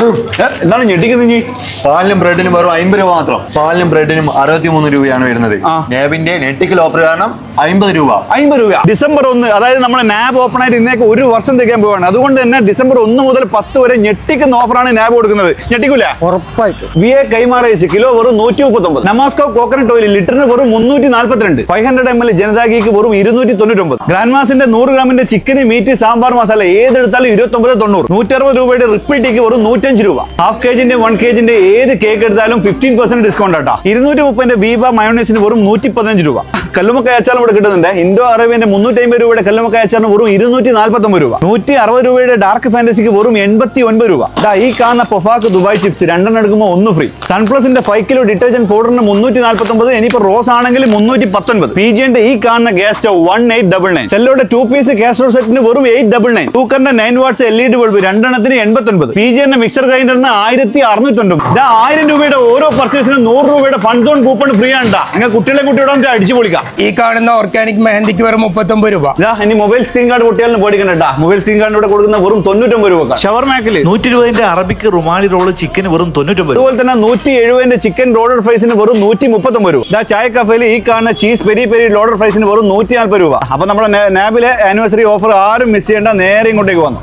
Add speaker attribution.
Speaker 1: ഏ, എന്താണ് ഞെട്ടിക്കുന്നത് ഇനി?
Speaker 2: പാലിനും ബ്രെഡിനും വെറും അമ്പത് രൂപ മാത്രം. പാലിനും ബ്രെഡിനും അറുപത്തിമൂന്ന് രൂപയാണ് വരുന്നത്. നാബിന്റെ നെറ്റിക്കൽ ഓഫർ കാരണം അമ്പത് രൂപ.
Speaker 1: അമ്പത് രൂപ. ഡിസംബർ ഒന്ന് അതായത് നമ്മുടെ നാബ് ഓപ്പൺ ആയിട്ട് ഇന്നേക്ക് ഒരു വർഷം തികയാൻ പോവാണ്. അതുകൊണ്ട് തന്നെ ഡിസംബർ ഒന്ന് മുതൽ പത്ത് വരെ ഞെട്ടിക്കുന്ന ഓഫറാണ് നാബ് കൊടുക്കുന്നത്. ഞെട്ടിക്കൂല?
Speaker 3: ഉറപ്പായിട്ട്.
Speaker 1: വി എ കൈമാറേസ് കിലോ വെറും നൂറ്റി മുപ്പത്തൊമ്പത് നമാസ്കോ കോക്കനട്ട് ഓയിൽ ലിറ്ററിന് വെറും മുന്നൂറ്റി നാൽപ്പത്തിരണ്ട് ഫൈവ് ഹൺഡ്രഡ് എം എൽ ജനതാഗിക്ക് വെറും ഇരുന്നൂറ്റി തൊണ്ണൂറ്റൊമ്പത് ഗ്രാൻഡ് മാസിന്റെ നൂറ് ഗ്രാമിന്റെ ചിക്കന് മീറ്റ് സാമ്പാർ മസാല ഏതെടുത്താലും ഇരുപത്തൊമ്പത് തൊണ്ണൂറ്. നൂറ്ററുപത് രൂപയുടെ റിപ്പിൾ ടീക്ക് വെറും നൂറ്റഞ്ച് രൂപ. ഹാഫ് കെജിന്റെ വൺ കെജിന്റെ ഏത് കേക്ക് എടുത്താലും ഫിഫ്റ്റീൻ പെർസെന്റ് ഡിസ്കൗണ്ട് ആട്ടാ. ഇരുന്നൂറ്റി മുപ്പതിന്റെ ബീബ മയോണൈസിന് വെറും നൂറ്റി പതിനഞ്ച് രൂപ. കല്ലുമക്ക അച്ചാറും ഇവിടെ കിട്ടുന്നുണ്ട്. ഇൻഡോ അറേബ്യന്റെ മുന്നൂറ്റി അമ്പത് രൂപയുടെ കല്ലുമക്ക അച്ചാറിന് വെറും ഇരുന്നൂറ്റി നാൽപ്പത്തി ഒമ്പത് രൂപ. നൂറ്റി അറുപത് രൂപയുടെ ഡാർക്ക് ഫാന്റസിക്ക് വെറും എൺപത്തി ഒൻപത് രൂപ ഈ കാണുന്ന പൊഫാക്ക് ദുബായ് ചിപ്സ് രണ്ടെണ്ണം എടുക്കുമ്പോൾ ഒന്ന് ഫ്രീ സൺപ്ലസിന്റെ ഫൈവ് കിലോ ഡിറ്റർജന്റ് പൗഡറിന് മുന്നൂറ്റി നാൽപ്പത്തി ഒമ്പത് ഇനിയിപ്പോ റോസ് ആണെങ്കിൽ മുന്നൂറ്റി പത്തൊൻപത് പി ജിന്റെ ഈ കാണുന്ന gas stove one eight double nine സെല്ലോടെ two piece casserole സെറ്റിന് വെറും eight double nine ടൂക്കറിന്റെ nine watts L E D bulb രണ്ടെണ്ണത്തിന് എൺപത്തൊൻപത്. പി ജിന്റെ മിക്സർ ഗ്രൈൻഡറിന് ആയിരത്തി അറുന്നൂറ്റൊൻപത് ആയിരം രൂപയുടെ ഓരോ പർച്ചേസിനും നൂറ് രൂപയുടെ ഫണ്ട് സോൺ കൂപ്പൺ ഫ്രീ ആണ് നിങ്ങൾ കുട്ടികളെ കുട്ടിയോടെ അടിച്ചു പൊളിക്കാം.
Speaker 3: ഈ കാണുന്ന ഓർഗാനിക് മെഹന്തിക്ക് വെറും മുപ്പത്തൊമ്പത് രൂപ.
Speaker 1: ഇനി മൊബൈൽ സ്ക്രീൻ കാർഡ് പൊട്ടിയാലും പേടിക്കണ്ട മൊബൈൽ സ്ക്രീൻ കാർഡ് ഇവിടെ കൊടുക്കുന്ന വെറും തൊണ്ണൂറ്റൊമ്പത് രൂപ ഷവർമാക്കിൽ
Speaker 4: നൂറ്റി ഇരുപതിന്റെ അറബിക്ക് റുമാലി റോൾ ചിക്കൻ വെറും തൊണ്ണൂറ്റൊമ്പത്
Speaker 1: അതുപോലെ തന്നെ നൂറ്റി എഴുപതിന്റെ ചിക്കൻ ലോഡഡ് ഫ്രൈസിന് വെറും നൂറ്റി മുപ്പത്തൊമ്പത് രൂപ. ഇതാ ചായ കഫയിൽ ഈ കാണുന്ന ചീസ് പെരി പെരി ലോഡഡ് ഫ്രൈസിന് വെറും നൂറ്റി നാൽപ്പത് രൂപ. അപ്പൊ നമ്മുടെ നാബിലെ ആനിവേഴ്സറി ഓഫർ ആരും മിസ് ചെയ്യേണ്ട നേരെ ഇങ്ങോട്ടേക്ക് വന്നു.